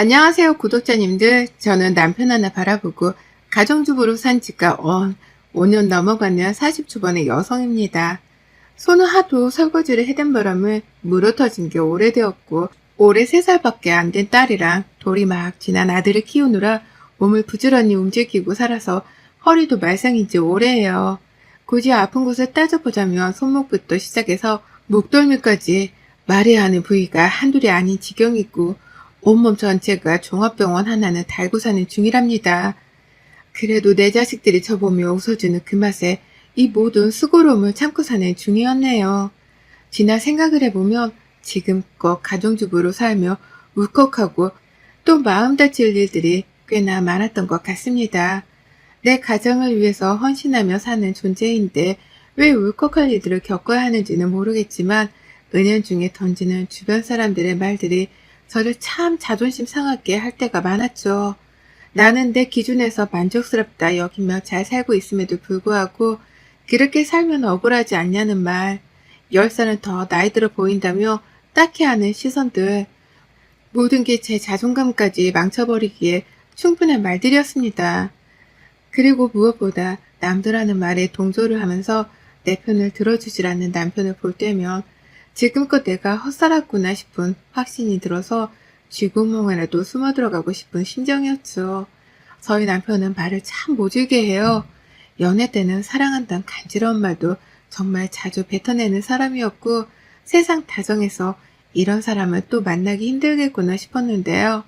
안녕하세요, 구독자님들. 저는 남편 하나 바라보고 가정주부로 산 지가 어, 5년 넘어가는 40초반의 여성입니다. 손은 하도 설거지를 해댄 바람에 물어 터진 게 오래되었고 올해 3살밖에 안 된 딸이랑 돌이 막 지난 아들을 키우느라 몸을 부지런히 움직이고 살아서 허리도 말썽인지 오래예요. 굳이 아픈 곳을 따져보자면 손목부터 시작해서 목덜미까지 말해야 하는 부위가 한둘이 아닌 지경이고 온몸 전체가 종합병원 하나는 달고 사는 중이랍니다. 그래도 내 자식들이 저보며 웃어주는 그 맛에 이 모든 수고로움을 참고 사는 중이었네요. 지나 생각을 해보면 지금껏 가정주부로 살며 울컥하고 또 마음 다칠 일들이 꽤나 많았던 것 같습니다. 내 가정을 위해서 헌신하며 사는 존재인데 왜 울컥할 일들을 겪어야 하는지는 모르겠지만 은연중에 던지는 주변 사람들의 말들이 저를 참 자존심 상하게 할 때가 많았죠. 나는 내 기준에서 만족스럽다 여기며 잘 살고 있음에도 불구하고 그렇게 살면 억울하지 않냐는 말, 열 살은 더 나이 들어 보인다며 딱히 하는 시선들, 모든 게 제 자존감까지 망쳐버리기에 충분한 말들이었습니다. 그리고 무엇보다 남들 하는 말에 동조를 하면서 내 편을 들어주질 않는 남편을 볼 때면 지금껏 내가 헛살았구나 싶은 확신이 들어서 쥐구멍에라도 숨어 들어가고 싶은 심정이었죠. 저희 남편은 말을 참 모질게 해요. 연애 때는 사랑한다는 간지러운 말도 정말 자주 뱉어내는 사람이었고 세상 다정해서 이런 사람을 또 만나기 힘들겠구나 싶었는데요.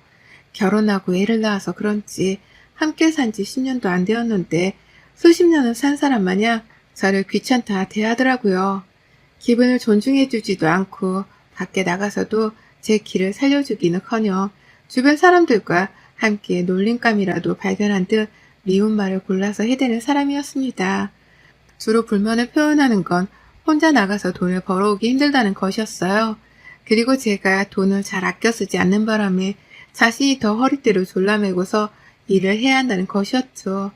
결혼하고 애를 낳아서 그런지 함께 산 지 10년도 안 되었는데 수십 년을 산 사람 마냥 저를 귀찮다 대하더라고요. 기분을 존중해주지도 않고 밖에 나가서도 제 길을 살려주기는커녕 주변 사람들과 함께 놀림감이라도 발견한 듯 미운 말을 골라서 해대는 사람이었습니다. 주로 불만을 표현하는 건 혼자 나가서 돈을 벌어오기 힘들다는 것이었어요. 그리고 제가 돈을 잘 아껴 쓰지 않는 바람에 자신이 더 허리띠를 졸라매고서 일을 해야 한다는 것이었죠.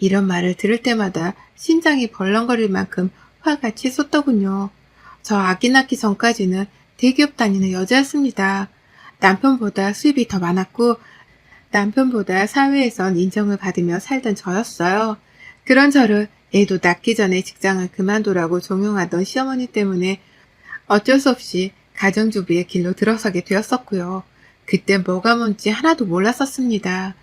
이런 말을 들을 때마다 심장이 벌렁거릴 만큼 화가 치솟더군요. 저 아기 낳기 전까지는 대기업 다니는 여자였습니다. 남편보다 수입이 더 많았고 남편보다 사회에선 인정을 받으며 살던 저였어요. 그런 저를 애도 낳기 전에 직장을 그만두라고 종용하던 시어머니 때문에 어쩔 수 없이 가정주부의 길로 들어서게 되었었고요. 그때 뭐가 뭔지 하나도 몰랐었습니다.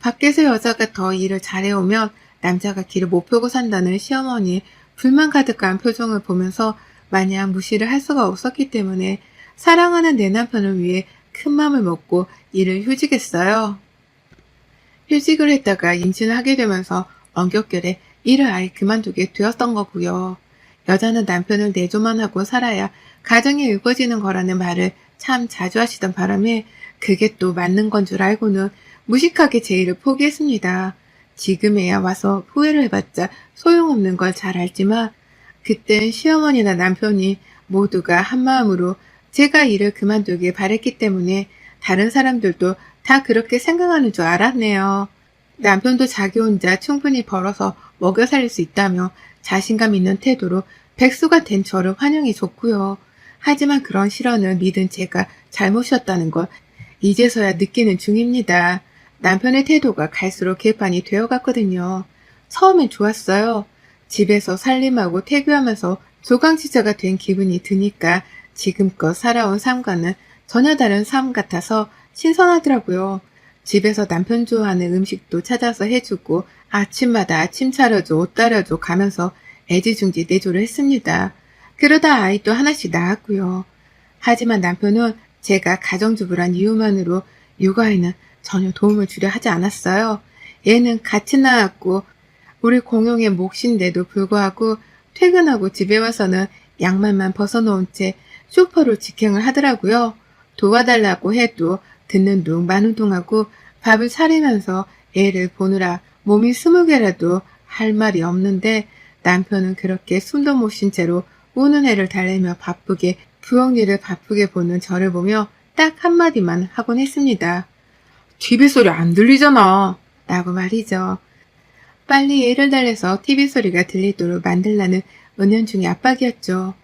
밖에서 여자가 더 일을 잘해오면 남자가 길을 못 펴고 산다는 시어머니의 불만 가득한 표정을 보면서 마냥 무시를 할 수가 없었기 때문에 사랑하는 내 남편을 위해 큰 마음을 먹고 일을 휴직했어요. 휴직을 했다가 임신을 하게 되면서 엄격결에 일을 아예 그만두게 되었던 거고요. 여자는 남편을 내조만 하고 살아야 가정이 이루어지는 거라는 말을 참 자주 하시던 바람에 그게 또 맞는 건 줄 알고는 무식하게 제 일을 포기했습니다. 지금에야 와서 후회를 해봤자 소용없는 걸 잘 알지만 그땐 시어머니나 남편이 모두가 한마음으로 제가 일을 그만두길 바랬기 때문에 다른 사람들도 다 그렇게 생각하는 줄 알았네요. 남편도 자기 혼자 충분히 벌어서 먹여 살릴 수 있다며 자신감 있는 태도로 백수가 된 저를 환영해 줬고요. 하지만 그런 실언을 믿은 제가 잘못이었다는 걸 이제서야 느끼는 중입니다. 남편의 태도가 갈수록 개판이 되어갔거든요. 처음엔 좋았어요. 집에서 살림하고 태교하면서 조강지자가 된 기분이 드니까 지금껏 살아온 삶과는 전혀 다른 삶 같아서 신선하더라고요. 집에서 남편 좋아하는 음식도 찾아서 해주고 아침마다 아침 차려줘, 옷 따려줘 가면서 애지중지 내조를 했습니다. 그러다 아이도 하나씩 낳았고요. 하지만 남편은 제가 가정주부란 이유만으로 육아에는 전혀 도움을 주려 하지 않았어요. 얘는 같이 낳았고 우리 공용의 몫인데도 불구하고 퇴근하고 집에 와서는 양말만 벗어놓은 채 쇼파로 직행을 하더라고요. 도와달라고 해도 듣는 둥 마는 둥하고 밥을 차리면서 애를 보느라 몸이 스무 개라도 할 말이 없는데 남편은 그렇게 숨도 못 쉰 채로 우는 애를 달래며 바쁘게 부엌일을 바쁘게 보는 저를 보며 딱 한마디만 하곤 했습니다. TV 소리 안 들리잖아. 라고 말이죠. 빨리 애를 달래서 TV 소리가 들리도록 만들라는 은연중의 압박이었죠.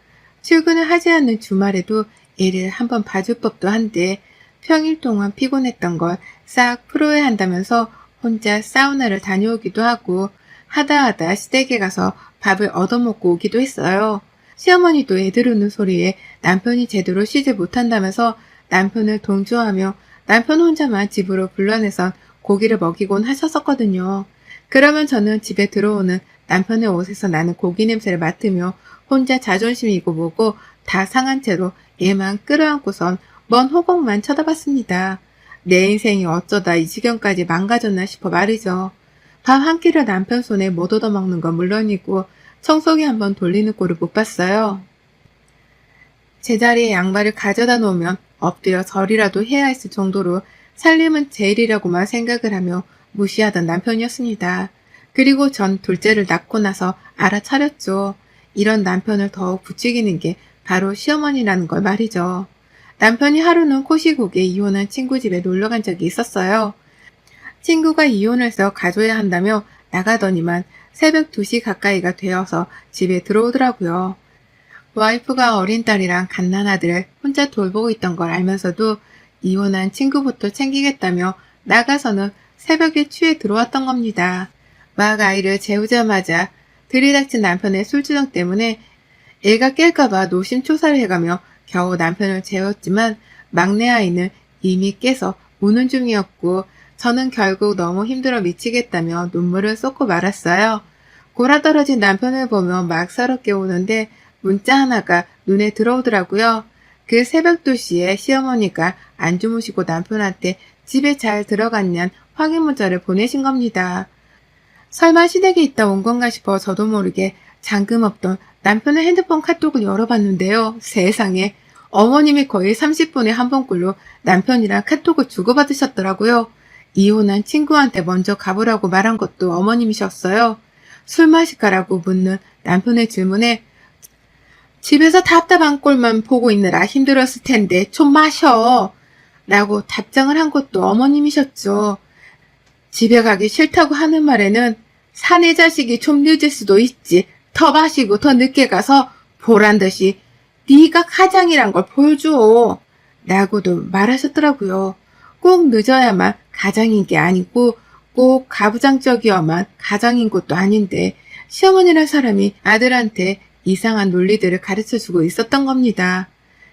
출근을 하지 않는 주말에도 애를 한번 봐줄 법도 한데 평일 동안 피곤했던 걸 싹 풀어야 한다면서 혼자 사우나를 다녀오기도 하고 하다 하다 시댁에 가서 밥을 얻어먹고 오기도 했어요. 시어머니도 애들 우는 소리에 남편이 제대로 쉬지 못한다면서 남편을 동조하며 남편 혼자만 집으로 불러내선 고기를 먹이곤 하셨었거든요. 그러면 저는 집에 들어오는 남편의 옷에서 나는 고기 냄새를 맡으며 혼자 자존심이고 뭐고 다 상한 채로 얘만 끌어안고선 먼 호곡만 쳐다봤습니다. 내 인생이 어쩌다 이 지경까지 망가졌나 싶어 말이죠. 밥 한 끼를 남편 손에 못 얻어먹는 건 물론이고 청소기 한번 돌리는 꼴을 못 봤어요. 제자리에 양말을 가져다 놓으면 엎드려 절이라도 해야 했을 정도로 살림은 제일이라고만 생각을 하며 무시하던 남편이었습니다. 그리고 전 둘째를 낳고 나서 알아차렸죠. 이런 남편을 더욱 부추기는 게 바로 시어머니라는 걸 말이죠. 남편이 하루는 코시국에 이혼한 친구 집에 놀러 간 적이 있었어요. 친구가 이혼해서 가줘야 한다며 나가더니만 새벽 2시 가까이가 되어서 집에 들어오더라고요. 와이프가 어린 딸이랑 갓난아들을 혼자 돌보고 있던 걸 알면서도 이혼한 친구부터 챙기겠다며 나가서는 새벽에 취해 들어왔던 겁니다. 막 아이를 재우자마자 들이닥친 남편의 술주정 때문에 애가 깰까봐 노심초사를 해가며 겨우 남편을 재웠지만 막내 아이는 이미 깨서 우는 중이었고 저는 결국 너무 힘들어 미치겠다며 눈물을 쏟고 말았어요. 골아떨어진 남편을 보며 막 서럽게 우는데 문자 하나가 눈에 들어오더라고요. 그 새벽 2시에 시어머니가 안 주무시고 남편한테 집에 잘 들어갔냔 확인 문자를 보내신 겁니다. 설마 시댁에 있다 온 건가 싶어 저도 모르게 잠금 없던 남편의 핸드폰 카톡을 열어봤는데요. 세상에 어머님이 거의 30분에 한 번꼴로 남편이랑 카톡을 주고받으셨더라고요. 이혼한 친구한테 먼저 가보라고 말한 것도 어머님이셨어요. 술 마실까라고 묻는 남편의 질문에 집에서 답답한 꼴만 보고 있느라 힘들었을 텐데 좀 마셔. 라고 답장을 한 것도 어머님이셨죠. 집에 가기 싫다고 하는 말에는 사내 자식이 좀 늦을 수도 있지. 더 마시고 더 늦게 가서 보란 듯이 네가 가장이란 걸 보여줘. 라고도 말하셨더라고요. 꼭 늦어야만 가장인 게 아니고 꼭 가부장적이어만 가장인 것도 아닌데 시어머니란 사람이 아들한테 이상한 논리들을 가르쳐 주고 있었던 겁니다.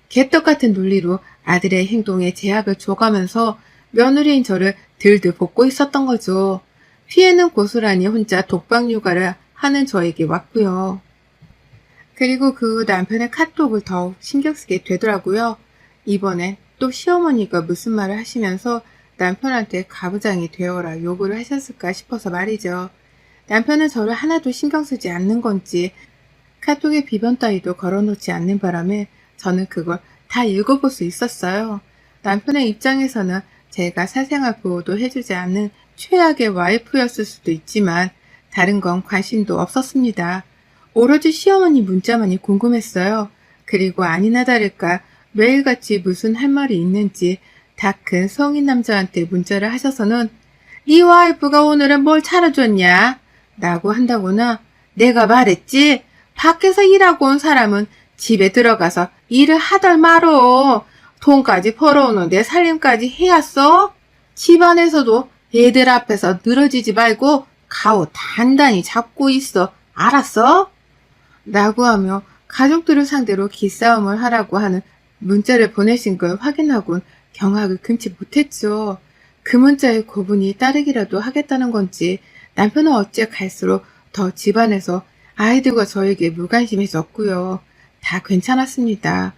개떡 같은 논리로 아들의 행동에 제약을 줘가면서 며느리인 저를 들들 볶고 있었던 거죠. 피해는 고스란히 혼자 독방 육아를 하는 저에게 왔고요. 그리고 그 후 남편의 카톡을 더욱 신경 쓰게 되더라고요. 이번엔 또 시어머니가 무슨 말을 하시면서 남편한테 가부장이 되어라 요구를 하셨을까 싶어서 말이죠. 남편은 저를 하나도 신경 쓰지 않는 건지 카톡에 비번 따위도 걸어놓지 않는 바람에 저는 그걸 다 읽어볼 수 있었어요. 남편의 입장에서는 제가 사생활 보호도 해주지 않는 최악의 와이프였을 수도 있지만 다른 건 관심도 없었습니다. 오로지 시어머니 문자만이 궁금했어요. 그리고 아니나 다를까 매일같이 무슨 할 말이 있는지 다 큰 성인 남자한테 문자를 하셔서는 네 와이프가 오늘은 뭘 차려줬냐? 라고 한다거나 내가 말했지 밖에서 일하고 온 사람은 집에 들어가서 일을 하덜 말어. 돈까지 벌어오는 내 살림까지 해야 써? 집안에서도 애들 앞에서 늘어지지 말고 가오 단단히 잡고 있어. 알았어? 라고 하며 가족들을 상대로 기싸움을 하라고 하는 문자를 보내신 걸 확인하곤 경악을 금치 못했죠. 그 문자의 고분이 따르기라도 하겠다는 건지 남편은 어째 갈수록 더 집안에서 아이들과 저에게 무관심해졌고요. 다 괜찮았습니다.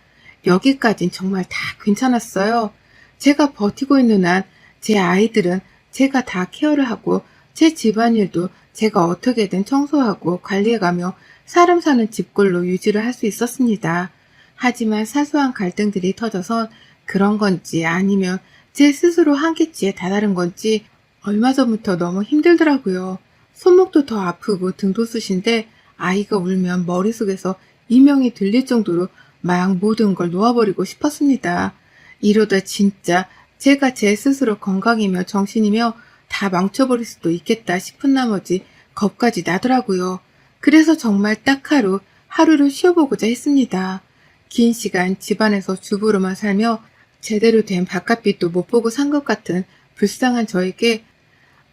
여기까진 정말 다 괜찮았어요. 제가 버티고 있는 한 제 아이들은 제가 다 케어를 하고 제 집안일도 제가 어떻게든 청소하고 관리해가며 사람 사는 집꼴로 유지를 할 수 있었습니다. 하지만 사소한 갈등들이 터져서 그런 건지 아니면 제 스스로 한계치에 다다른 건지 얼마 전부터 너무 힘들더라고요. 손목도 더 아프고 등도 쑤신데 아이가 울면 머릿속에서 이명이 들릴 정도로 막 모든 걸 놓아버리고 싶었습니다. 이러다 진짜 제가 제 스스로 건강이며 정신이며 다 망쳐버릴 수도 있겠다 싶은 나머지 겁까지 나더라고요. 그래서 정말 딱 하루, 하루를 쉬어보고자 했습니다. 긴 시간 집안에서 주부로만 살며 제대로 된 바깥빛도 못 보고 산 것 같은 불쌍한 저에게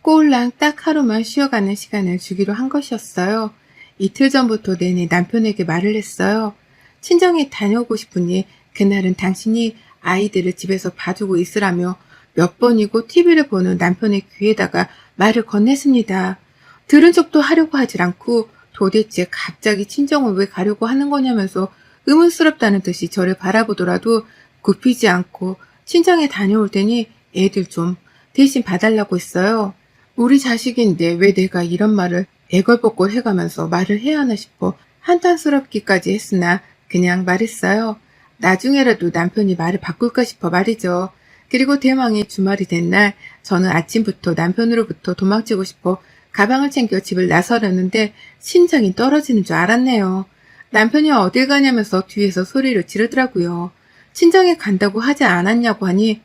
꼴랑 딱 하루만 쉬어가는 시간을 주기로 한 것이었어요. 이틀 전부터 내내 남편에게 말을 했어요. 친정에 다녀오고 싶으니 그날은 당신이 아이들을 집에서 봐주고 있으라며 몇 번이고 TV를 보는 남편의 귀에다가 말을 건넸습니다. 들은 척도 하려고 하질 않고 도대체 갑자기 친정을 왜 가려고 하는 거냐면서 의문스럽다는 듯이 저를 바라보더라도 굽히지 않고 친정에 다녀올 테니 애들 좀 대신 봐달라고 했어요. 우리 자식인데 왜 내가 이런 말을 애걸복걸 해가면서 말을 해야 하나 싶어 한탄스럽기까지 했으나 그냥 말했어요. 나중에라도 남편이 말을 바꿀까 싶어 말이죠. 그리고 대망의 주말이 된 날 저는 아침부터 남편으로부터 도망치고 싶어 가방을 챙겨 집을 나서려는데 심장이 떨어지는 줄 알았네요. 남편이 어딜 가냐면서 뒤에서 소리를 지르더라고요. 친정에 간다고 하지 않았냐고 하니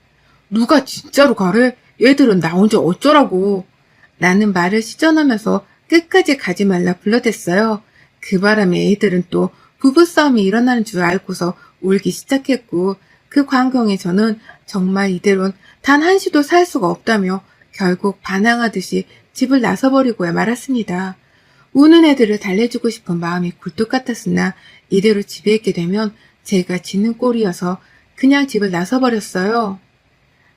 누가 진짜로 가래? 얘들은 나 혼자 어쩌라고. 나는 말을 시전하면서 끝까지 가지 말라 불러댔어요. 그 바람에 애들은 또 부부싸움이 일어나는 줄 알고서 울기 시작했고 그 광경에 저는 정말 이대로는 단 한시도 살 수가 없다며 결국 반항하듯이 집을 나서버리고야 말았습니다. 우는 애들을 달래주고 싶은 마음이 굴뚝 같았으나 이대로 집에 있게 되면 제가 지는 꼴이어서 그냥 집을 나서버렸어요.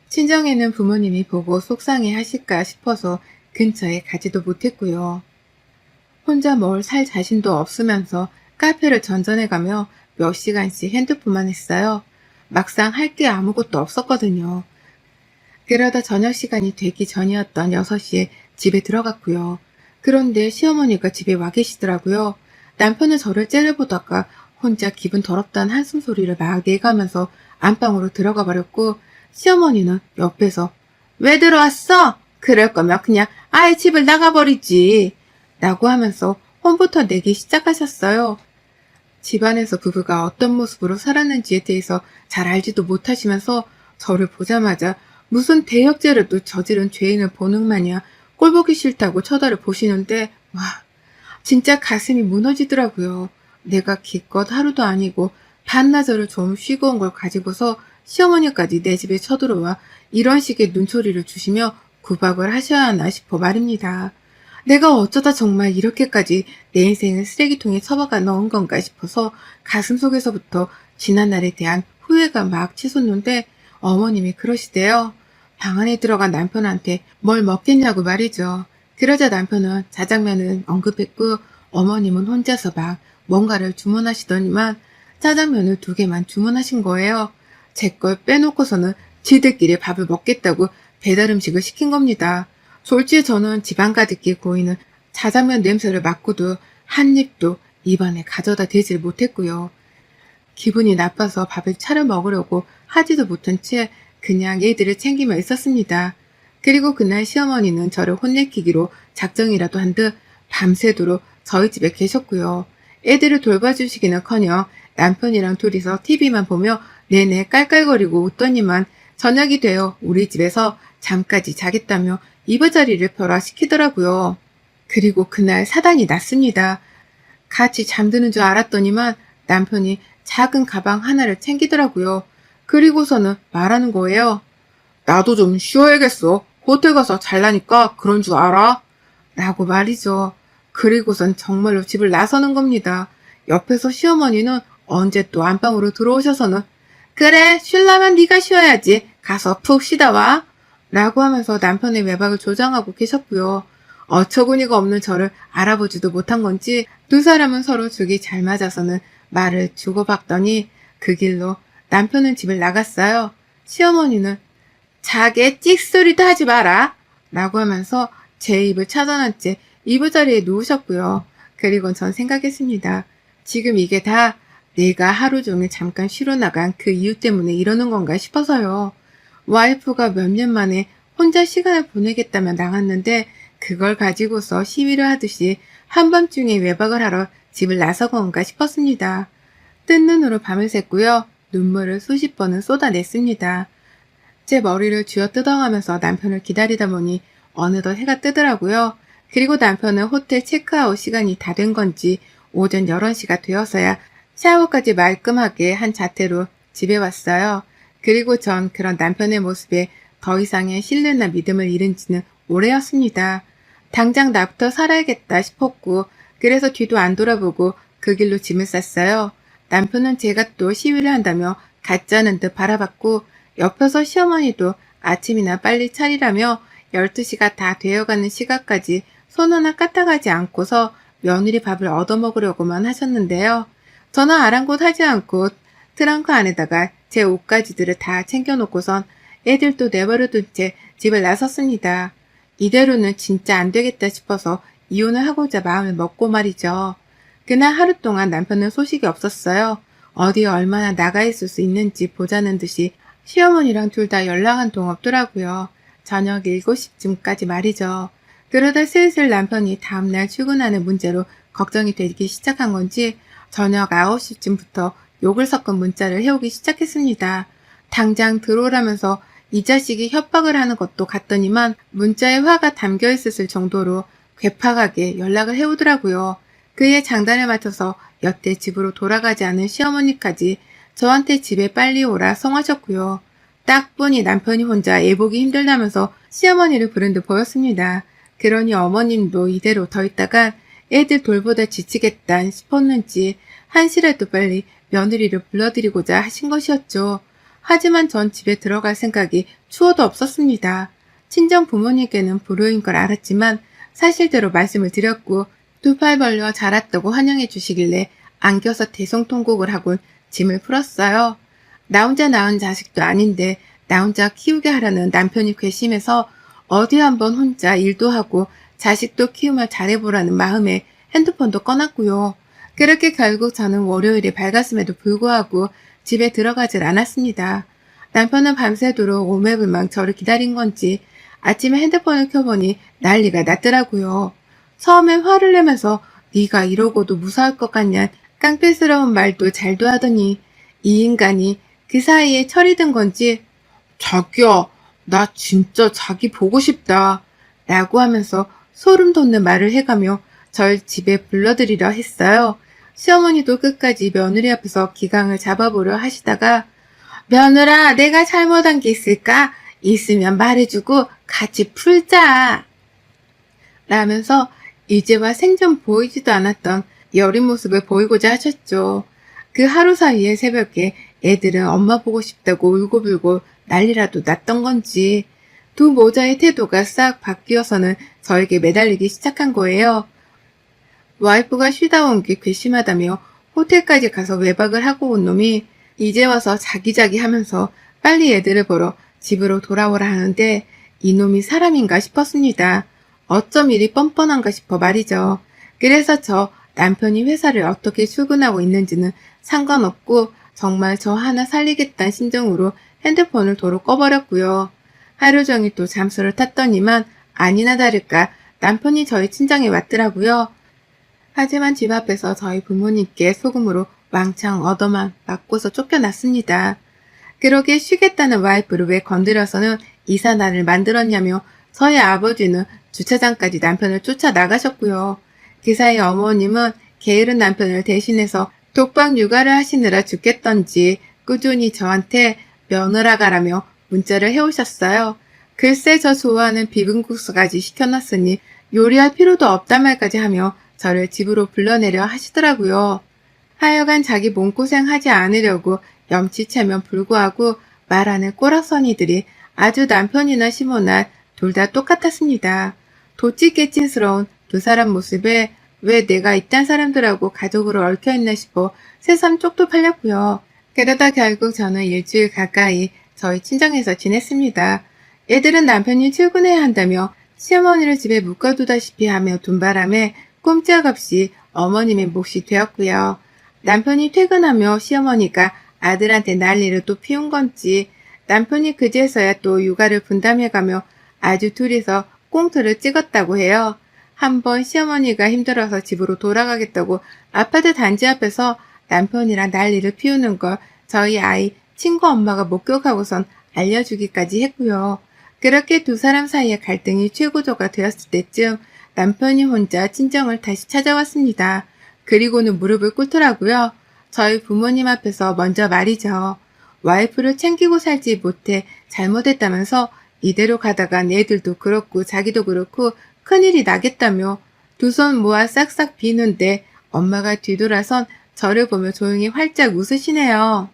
친정에는 부모님이 보고 속상해 하실까 싶어서 근처에 가지도 못했고요. 혼자 뭘 살 자신도 없으면서 카페를 전전해가며 몇 시간씩 핸드폰만 했어요. 막상 할 게 아무것도 없었거든요. 그러다 저녁 시간이 되기 전이었던 6시에 집에 들어갔고요. 그런데 시어머니가 집에 와 계시더라고요. 남편은 저를 째려보다가 혼자 기분 더럽다는 한숨 소리를 막 내가면서 안방으로 들어가 버렸고 시어머니는 옆에서 왜 들어왔어? 그럴 거면 그냥 아예 집을 나가버리지. 라고 하면서 혼부터 내기 시작하셨어요. 집안에서 부부가 어떤 모습으로 살았는지에 대해서 잘 알지도 못하시면서 저를 보자마자 무슨 대역죄라도 저지른 죄인을 보는 마냥 꼴보기 싫다고 쳐다를 보시는데 와 진짜 가슴이 무너지더라고요. 내가 기껏 하루도 아니고 반나절을 좀 쉬고 온 걸 가지고서 시어머니까지 내 집에 쳐들어와 이런 식의 눈초리를 주시며 구박을 하셔야 하나 싶어 말입니다. 내가 어쩌다 정말 이렇게까지 내 인생을 쓰레기통에 처박아 넣은 건가 싶어서 가슴 속에서부터 지난날에 대한 후회가 막 치솟는데 어머님이 그러시대요. 방 안에 들어간 남편한테 뭘 먹겠냐고 말이죠. 그러자 남편은 짜장면을 언급했고 어머님은 혼자서 막 뭔가를 주문하시더니만 짜장면을 두 개만 주문하신 거예요. 제 걸 빼놓고서는 지들끼리 밥을 먹겠다고 배달 음식을 시킨 겁니다. 졸지에 저는 집안 가득히 고이는 자장면 냄새를 맡고도 한 입도 입안에 가져다 대질 못했고요. 기분이 나빠서 밥을 차려 먹으려고 하지도 못한 채 그냥 애들을 챙기며 있었습니다. 그리고 그날 시어머니는 저를 혼내키기로 작정이라도 한 듯 밤새도록 저희 집에 계셨고요. 애들을 돌봐주시기는커녕 남편이랑 둘이서 TV만 보며 내내 깔깔거리고 웃더니만 저녁이 되어 우리 집에서 잠까지 자겠다며 이부자리를 벼락시키더라고요. 그리고 그날 사단이 났습니다. 같이 잠드는 줄 알았더니만 남편이 작은 가방 하나를 챙기더라고요. 그리고서는 말하는 거예요. 나도 좀 쉬어야겠어. 호텔 가서 잘라니까 그런 줄 알아? 라고 말이죠. 그리고선 정말로 집을 나서는 겁니다. 옆에서 시어머니는 언제 또 안방으로 들어오셔서는 그래 쉴라면 네가 쉬어야지 가서 푹 쉬다 와 라고 하면서 남편의 외박을 조장하고 계셨고요. 어처구니가 없는 저를 알아보지도 못한 건지 두 사람은 서로 죽이 잘 맞아서는 말을 주고받더니 그 길로 남편은 집을 나갔어요. 시어머니는 자게 찍소리도 하지 마라 라고 하면서 제 입을 차단한 채 이부자리에 누우셨고요. 그리고 전 생각했습니다. 지금 이게 다 내가 하루 종일 잠깐 쉬러 나간 그 이유 때문에 이러는 건가 싶어서요. 와이프가 몇 년 만에 혼자 시간을 보내겠다며 나갔는데 그걸 가지고서 시위를 하듯이 한밤중에 외박을 하러 집을 나서건가 싶었습니다. 뜬 눈으로 밤을 샜고요. 눈물을 수십 번은 쏟아냈습니다. 제 머리를 쥐어 뜯어가면서 남편을 기다리다 보니 어느덧 해가 뜨더라고요. 그리고 남편은 호텔 체크아웃 시간이 다 된 건지 오전 11시가 되어서야 샤워까지 말끔하게 한 자태로 집에 왔어요. 그리고 전 그런 남편의 모습에 더 이상의 신뢰나 믿음을 잃은 지는 오래였습니다. 당장 나부터 살아야겠다 싶었고, 그래서 뒤도 안 돌아보고 그 길로 짐을 쌌어요. 남편은 제가 또 시위를 한다며 가짜는 듯 바라봤고, 옆에서 시어머니도 아침이나 빨리 차리라며 12시가 다 되어가는 시각까지 손 하나 까딱하지 않고서 며느리 밥을 얻어먹으려고만 하셨는데요. 저는 아랑곳하지 않고 트렁크 안에다가 제 옷가지들을 다 챙겨놓고선 애들도 내버려둔 채 집을 나섰습니다. 이대로는 진짜 안 되겠다 싶어서 이혼을 하고자 마음을 먹고 말이죠. 그날 하루 동안 남편은 소식이 없었어요. 어디에 얼마나 나가 있을 수 있는지 보자는 듯이 시어머니랑 둘 다 연락 한통 없더라고요. 저녁 7시쯤까지 말이죠. 그러다 슬슬 남편이 다음날 출근하는 문제로 걱정이 되기 시작한 건지 저녁 9시쯤부터 욕을 섞은 문자를 해오기 시작했습니다. 당장 들어오라면서 이 자식이 협박을 하는 것도 같더니만 문자에 화가 담겨 있었을 정도로 괴팍하게 연락을 해오더라고요. 그의 장단에 맞춰서 여태 집으로 돌아가지 않은 시어머니까지 저한테 집에 빨리 오라 성하셨고요. 딱 보니 남편이 혼자 애 보기 힘들다면서 시어머니를 부른 듯 보였습니다. 그러니 어머님도 이대로 더 있다가 애들 돌보다 지치겠다 싶었는지 한시라도 빨리 며느리를 불러드리고자 하신 것이었죠. 하지만 전 집에 들어갈 생각이 추워도 없었습니다. 친정 부모님께는 불효인 걸 알았지만 사실대로 말씀을 드렸고 두 팔 벌려 자랐다고 환영해 주시길래 안겨서 대성통곡을 하곤 짐을 풀었어요. 나 혼자 낳은 자식도 아닌데 나 혼자 키우게 하라는 남편이 괘씸해서 어디 한번 혼자 일도 하고 자식도 키우며 잘해보라는 마음에 핸드폰도 꺼놨고요. 그렇게 결국 저는 월요일이 밝았음에도 불구하고 집에 들어가질 않았습니다. 남편은 밤새도록 오매불망 저를 기다린 건지 아침에 핸드폰을 켜보니 난리가 났더라고요. 처음엔 화를 내면서 네가 이러고도 무사할 것 같냐 깡패스러운 말도 잘도 하더니 이 인간이 그 사이에 철이 든 건지 자기야 나 진짜 자기 보고 싶다 라고 하면서 소름 돋는 말을 해가며 절 집에 불러들이려 했어요. 시어머니도 끝까지 며느리 앞에서 기강을 잡아보려 하시다가 며느라 내가 잘못한 게 있을까? 있으면 말해주고 같이 풀자 라면서 이제와 생전 보이지도 않았던 여린 모습을 보이고자 하셨죠. 그 하루 사이에 새벽에 애들은 엄마 보고 싶다고 울고불고 난리라도 났던 건지 두 모자의 태도가 싹 바뀌어서는 저에게 매달리기 시작한 거예요. 와이프가 쉬다 온 게 괘씸하다며 호텔까지 가서 외박을 하고 온 놈이 이제 와서 자기자기 하면서 빨리 애들을 보러 집으로 돌아오라 하는데 이놈이 사람인가 싶었습니다. 어쩜 이리 뻔뻔한가 싶어 말이죠. 그래서 저 남편이 회사를 어떻게 출근하고 있는지는 상관없고 정말 저 하나 살리겠다는 심정으로 핸드폰을 도로 꺼버렸고요. 하루 종일 또 잠수를 탔더니만 아니나 다를까 남편이 저희 친정에 왔더라고요. 하지만 집 앞에서 저희 부모님께 소금으로 왕창 얻어만 맞고서 쫓겨났습니다. 그러게 쉬겠다는 와이프를 왜 건드려서는 이사날을 만들었냐며 저희 아버지는 주차장까지 남편을 쫓아 나가셨고요. 그 사이 어머님은 게으른 남편을 대신해서 독박 육아를 하시느라 죽겠던지 꾸준히 저한테 며느라 가라며 문자를 해오셨어요. 글쎄 저 좋아하는 비빔국수까지 시켜놨으니 요리할 필요도 없다 말까지 하며 저를 집으로 불러내려 하시더라고요. 하여간 자기 몸고생하지 않으려고 염치채면 불구하고 말하는 꼬락서니들이 아주 남편이나 시모나 둘 다 똑같았습니다. 도찌깨찐스러운 두 사람 모습에 왜 내가 이딴 사람들하고 가족으로 얽혀있나 싶어 새삼 쪽도 팔렸고요. 그러다 결국 저는 일주일 가까이 저희 친정에서 지냈습니다. 애들은 남편이 출근해야 한다며 시어머니를 집에 묶어두다시피 하며 둔 바람에 꼼짝없이 어머님의 몫이 되었고요. 남편이 퇴근하며 시어머니가 아들한테 난리를 또 피운 건지 남편이 그제서야 또 육아를 분담해가며 아주 둘이서 꽁트를 찍었다고 해요. 한번 시어머니가 힘들어서 집으로 돌아가겠다고 아파트 단지 앞에서 남편이랑 난리를 피우는 걸 저희 아이 친구 엄마가 목격하고선 알려주기까지 했고요. 그렇게 두 사람 사이의 갈등이 최고조가 되었을 때쯤 남편이 혼자 친정을 다시 찾아왔습니다. 그리고는 무릎을 꿇더라고요. 저희 부모님 앞에서 먼저 말이죠. 와이프를 챙기고 살지 못해 잘못했다면서 이대로 가다간 애들도 그렇고 자기도 그렇고 큰일이 나겠다며 두 손 모아 싹싹 비는데 엄마가 뒤돌아선 저를 보며 조용히 활짝 웃으시네요.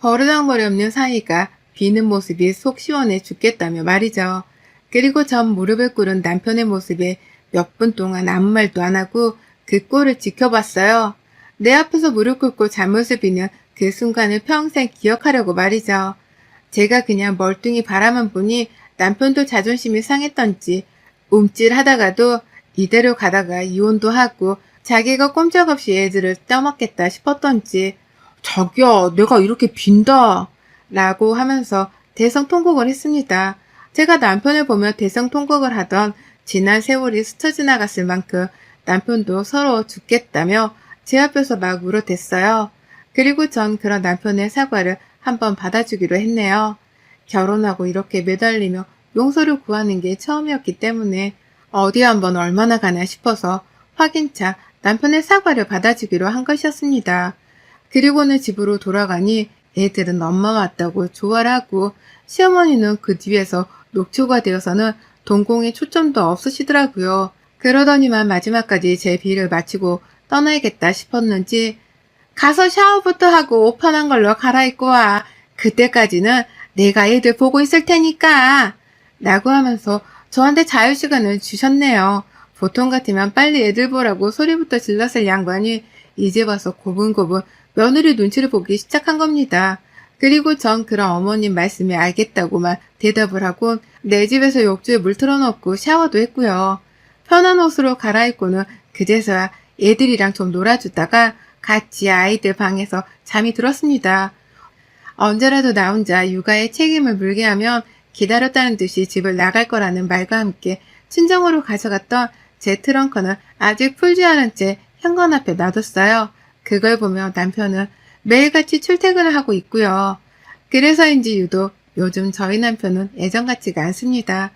버르장머리 없는 사이가 비는 모습이 속 시원해 죽겠다며 말이죠. 그리고 전 무릎을 꿇은 남편의 모습에 몇 분 동안 아무 말도 안 하고 그 꼴을 지켜봤어요. 내 앞에서 무릎 꿇고 잘못을 비는 그 순간을 평생 기억하려고 말이죠. 제가 그냥 멀뚱히 바라만 보니 남편도 자존심이 상했던지 움찔하다가도 이대로 가다가 이혼도 하고 자기가 꼼짝없이 애들을 떠먹겠다 싶었던지 자기야 내가 이렇게 빈다 라고 하면서 대성통곡을 했습니다. 제가 남편을 보며 대성통곡을 하던 지난 세월이 스쳐 지나갔을 만큼 남편도 서러워 죽겠다며 제 앞에서 막 울어댔어요. 그리고 전 그런 남편의 사과를 한번 받아주기로 했네요. 결혼하고 이렇게 매달리며 용서를 구하는 게 처음이었기 때문에 어디 한번 얼마나 가나 싶어서 확인차 남편의 사과를 받아주기로 한 것이었습니다. 그리고는 집으로 돌아가니 애들은 엄마 왔다고 좋아를 하고 시어머니는 그 뒤에서 녹초가 되어서는 동공에 초점도 없으시더라고요. 그러더니만 마지막까지 제 비를 마치고 떠나야겠다 싶었는지 가서 샤워부터 하고 옷 편한 걸로 갈아입고 와. 그때까지는 내가 애들 보고 있을 테니까. 라고 하면서 저한테 자유시간을 주셨네요. 보통 같으면 빨리 애들 보라고 소리부터 질렀을 양반이 이제 와서 고분고분 며느리 눈치를 보기 시작한 겁니다. 그리고 전 그런 어머님 말씀이 알겠다고만 대답을 하고 내 집에서 욕조에 물 틀어놓고 샤워도 했고요. 편한 옷으로 갈아입고는 그제서야 애들이랑 좀 놀아주다가 같이 아이들 방에서 잠이 들었습니다. 언제라도 나 혼자 육아에 책임을 물게 하면 기다렸다는 듯이 집을 나갈 거라는 말과 함께 친정으로 가져갔던 제 트렁크는 아직 풀지 않은 채 현관 앞에 놔뒀어요. 그걸 보며 남편은 매일같이 출퇴근을 하고 있고요. 그래서인지 유독 요즘 저희 남편은 예전 같지가 않습니다.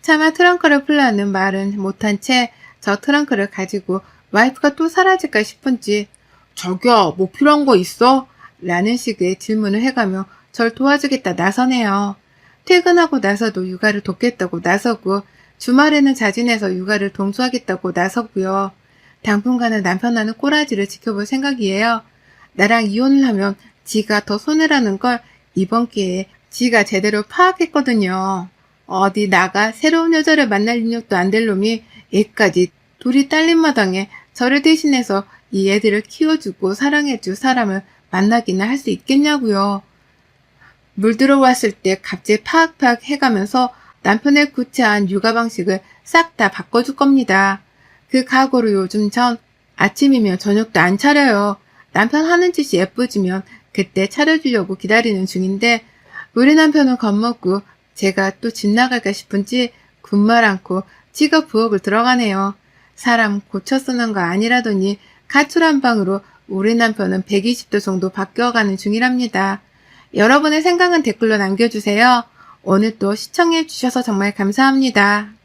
차마 트렁크를 풀라는 말은 못한 채 저 트렁크를 가지고 와이프가 또 사라질까 싶은지 자기야 뭐 필요한 거 있어? 라는 식의 질문을 해가며 절 도와주겠다 나서네요. 퇴근하고 나서도 육아를 돕겠다고 나서고 주말에는 자진해서 육아를 동조하겠다고 나서고요. 당분간은 남편하는 꼬라지를 지켜볼 생각이에요. 나랑 이혼을 하면 지가 더 손해라는 걸 이번 기회에 지가 제대로 파악했거든요. 어디 나가 새로운 여자를 만날 능력도 안 될 놈이 얘까지 둘이 딸린 마당에 저를 대신해서 이 애들을 키워주고 사랑해줄 사람을 만나기나 할 수 있겠냐고요. 물 들어왔을 때 갑자기 파악파악 해가면서 남편의 구체한 육아 방식을 싹 다 바꿔줄 겁니다. 그 각오로 요즘 전 아침이면 저녁도 안 차려요. 남편 하는 짓이 예뻐지면 그때 차려주려고 기다리는 중인데 우리 남편은 겁먹고 제가 또 집 나갈까 싶은지 군말 않고 지가 부엌을 들어가네요. 사람 고쳐 쓰는 거 아니라더니 가출 한 방으로 우리 남편은 120도 정도 바뀌어가는 중이랍니다. 여러분의 생각은 댓글로 남겨주세요. 오늘 또 시청해 주셔서 정말 감사합니다.